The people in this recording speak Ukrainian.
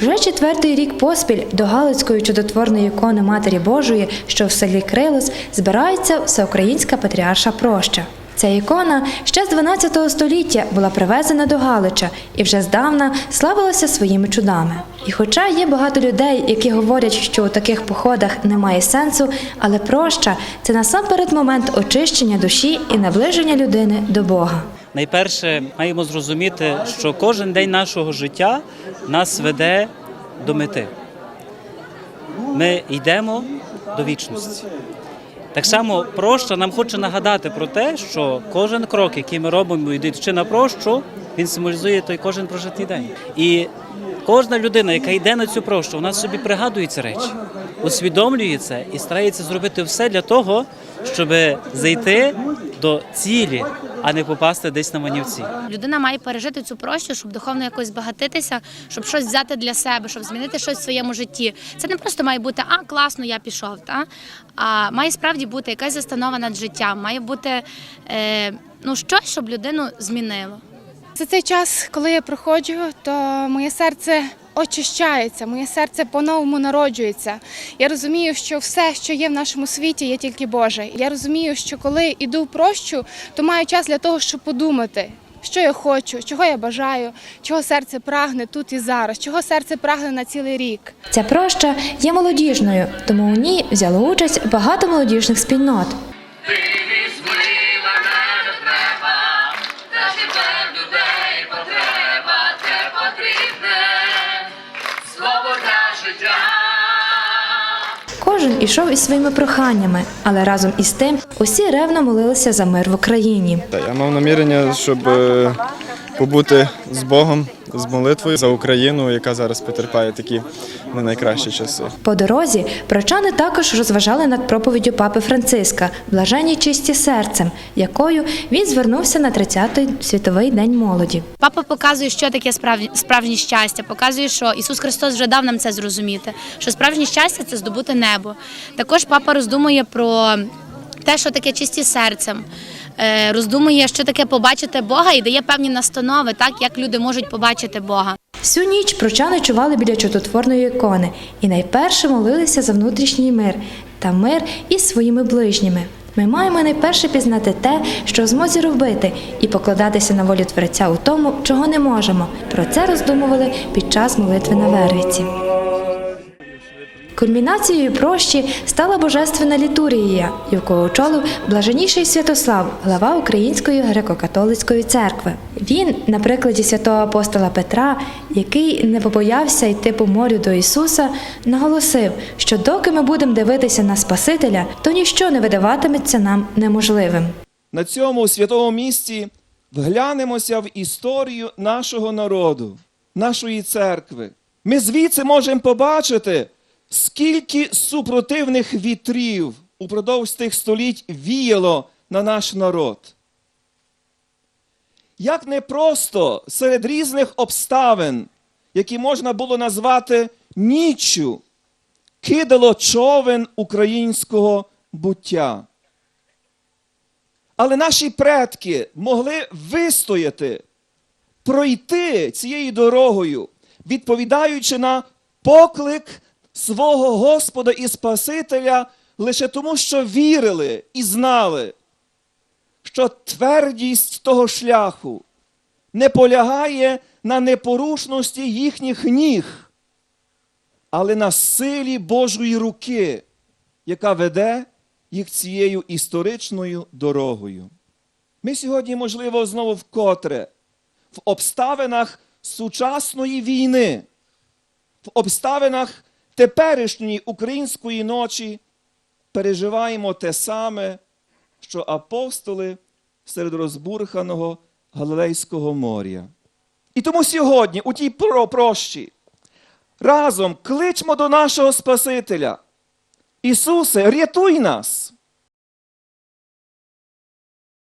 Вже четвертий рік поспіль до Галицької чудотворної ікони Матері Божої, що в селі Крилос, збирається всеукраїнська патріарша проща. Ця ікона ще з 12 століття була привезена до Галича і вже здавна славилася своїми чудами. І хоча є багато людей, які говорять, що у таких походах немає сенсу, але проща це насамперед момент очищення душі і наближення людини до Бога. Найперше маємо зрозуміти, що кожен день нашого життя нас веде до мети. Ми йдемо до вічності. Так само проща нам хоче нагадати про те, що кожен крок, який ми робимо, йдучи на прощу, він символізує той кожен прожитий день. І кожна людина, яка йде на цю прощу, вона собі пригадує ці речі, усвідомлює це і старається зробити все для того, щоб зайти до цілі, а не попасти десь на манівці. Людина має пережити цю прощу, щоб духовно якось збагатитися, щоб щось взяти для себе, щоб змінити щось в своєму житті. Це не просто має бути а класно, я пішов. Та? А має справді бути якась застанова над життям, має бути е, ну, щось, щоб людину змінило. За цей час, коли я проходжу, то моє серце очищається, моє серце по-новому народжується. Я розумію, що все, що є в нашому світі, є тільки Боже. Я розумію, що коли йду в прощу, то маю час для того, щоб подумати. Що я хочу, чого я бажаю, чого серце прагне тут і зараз, чого серце прагне на цілий рік. Ця проща є молодіжною, тому у ній взяло участь багато молодіжних спільнот. Кожен ішов із своїми проханнями, але разом із тим усі ревно молилися за мир в Україні. Я мав намірення, щоб е, побути з Богом, з молитвою за Україну, яка зараз потерпає такі не найкращі часи. По дорозі прочани також розважали над проповіддю папи Франциска Блажені чисті серцем, якою він звернувся на 30-й світовий день молоді. Папа показує, що таке справжнє, справжнє щастя, показує, що Ісус Христос вже дав нам це зрозуміти, що справжнє щастя це здобути небо. Також папа роздумує про те, що таке чисті серцем. Е, Роздумує, що таке побачити Бога, і дає певні настанови, так як люди можуть побачити Бога. Всю ніч прочани чували біля чудотворної ікони і найперше молилися за внутрішній мир та мир із своїми ближніми. Ми маємо найперше пізнати те, що в змозі робити, і покладатися на волю Творця у тому, чого не можемо. Про це роздумували під час молитви на Вервиці. Кульмінацією прощі стала божественна літургія, яку очолив блаженніший Святослав, глава Української греко-католицької церкви. Він, на прикладі святого апостола Петра, який не побоявся йти по морю до Ісуса, наголосив, що доки ми будемо дивитися на Спасителя, то ніщо не видаватиметься нам неможливим. на цьому святому місці вглянемося в історію нашого народу, нашої церкви. Ми звідси можемо побачити, скільки супротивних вітрів упродовж тих століть віяло на наш народ. Як непросто серед різних обставин, які можна було назвати ніччю, кидало човен українського буття. Але наші предки могли вистояти, пройти цією дорогою, відповідаючи на поклик свого Господа і Спасителя лише тому, що вірили і знали, що твердість того шляху не полягає на непорушності їхніх ніг, але на силі Божої руки, яка веде їх цією історичною дорогою. Ми сьогодні, можливо, знову вкотре в обставинах сучасної війни, в обставинах теперішньої української ночі переживаємо те саме, що апостоли серед розбурханого Галилейського моря. І тому сьогодні, у тій про- прощі, разом кличмо до нашого Спасителя. Ісусе, рятуй нас!